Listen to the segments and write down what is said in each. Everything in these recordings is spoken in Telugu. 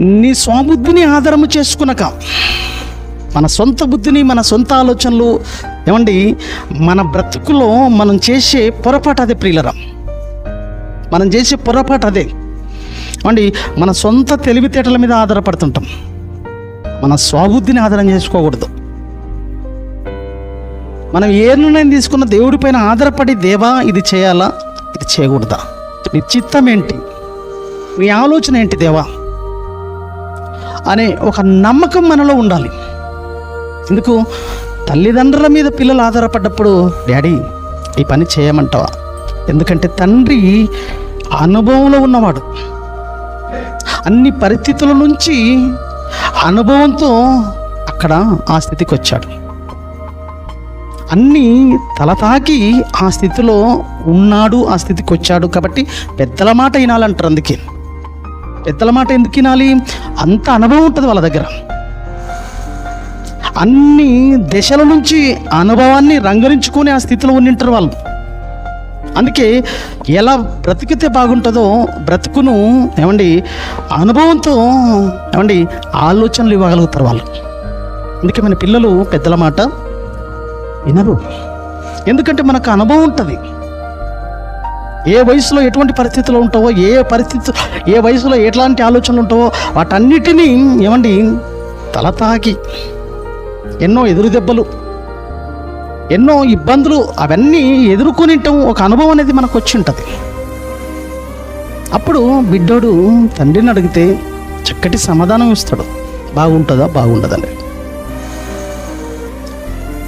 నీ స్వబుద్ధిని ఆధారము చేసుకునక మన సొంత బుద్ధిని మన సొంత ఆలోచనలు ఏమండి మన బ్రతుకులో మనం చేసే పొరపాటు అదే ప్రియులరా. మనం చేసే పొరపాటు అదే. ఏమండి మన సొంత తెలివితేటల మీద ఆధారపడుతుంటాం. మన స్వబుద్ధిని ఆధారం చేసుకోకూడదు. మనం ఏ నిర్ణయం తీసుకున్న దేవుడి పైన ఆధారపడి దేవా ఇది చేయాలా ఇది చేయకూడదా? నీ చిత్తం ఏంటి? నీ ఆలోచన ఏంటి దేవా? అనే ఒక నమ్మకం మనలో ఉండాలి. ఎందుకు? తల్లిదండ్రుల మీద పిల్లలు ఆధారపడ్డప్పుడు డాడీ ఈ పని చేయమంటావా? ఎందుకంటే తండ్రి అనుభవంలో ఉన్నవాడు. అన్ని పరిస్థితుల నుంచి అనుభవంతో అక్కడ ఆ స్థితికి వచ్చాడు. అన్నీ తల తాకి ఆ స్థితిలో ఉన్నాడు ఆ స్థితికి వచ్చాడు కాబట్టి పెద్దల మాట వినాలంటారు అందుకే. పెద్దల మాట ఎందుకు వినాలి? అంత అనుభవం ఉంటుంది వాళ్ళ దగ్గర. అన్ని దశల నుంచి అనుభవాన్ని రంగరించుకొని ఆ స్థితిలో ఉండింటారు వాళ్ళు. అందుకే ఎలా బ్రతికితే బాగుంటుందో బ్రతుకును ఏమండి అనుభవంతో ఏమండి ఆలోచనలు ఇవ్వగలుగుతారు వాళ్ళు. అందుకే మన పిల్లలు పెద్దల మాట వినరు. ఎందుకంటే మనకు అనుభవం ఉంటుంది. ఏ వయసులో ఎటువంటి పరిస్థితులు ఉంటావో ఏ పరిస్థితి ఏ వయసులో ఎట్లాంటి ఆలోచనలు ఉంటావో వాటన్నిటినీ ఏమండి తల తాకి ఎన్నో ఎదురు దెబ్బలు ఎన్నో ఇబ్బందులు అవన్నీ ఎదుర్కొని ఒక అనుభవం అనేది మనకు వచ్చి ఉంటుంది అప్పుడు బిడ్డోడు తండ్రిని అడిగితే చక్కటి సమాధానం ఇస్తాడు. బాగుంటుందా బాగుండదని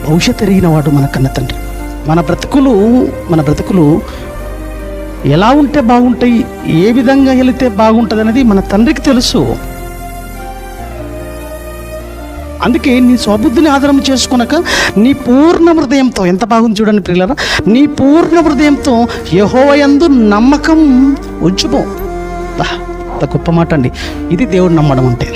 భవిష్యత్ ఎరిగిన వాడు మన కన్న తండ్రి. మన బ్రతుకులు మన బ్రతుకులు ఎలా ఉంటే బాగుంటాయి ఏ విధంగా వెళితే బాగుంటుంది అనేది మన తండ్రికి తెలుసు. అందుకే నీ స్వబుద్ధిని ఆధారం చేసుకున్నాక నీ పూర్ణ హృదయంతో ఎంత బాగుంది చూడండి పిల్లరా నీ పూర్ణ హృదయంతో యహోవయందు నమ్మకం ఉంచుకో గొప్ప మాట అండి. ఇది దేవుడు నమ్మడం అంటే.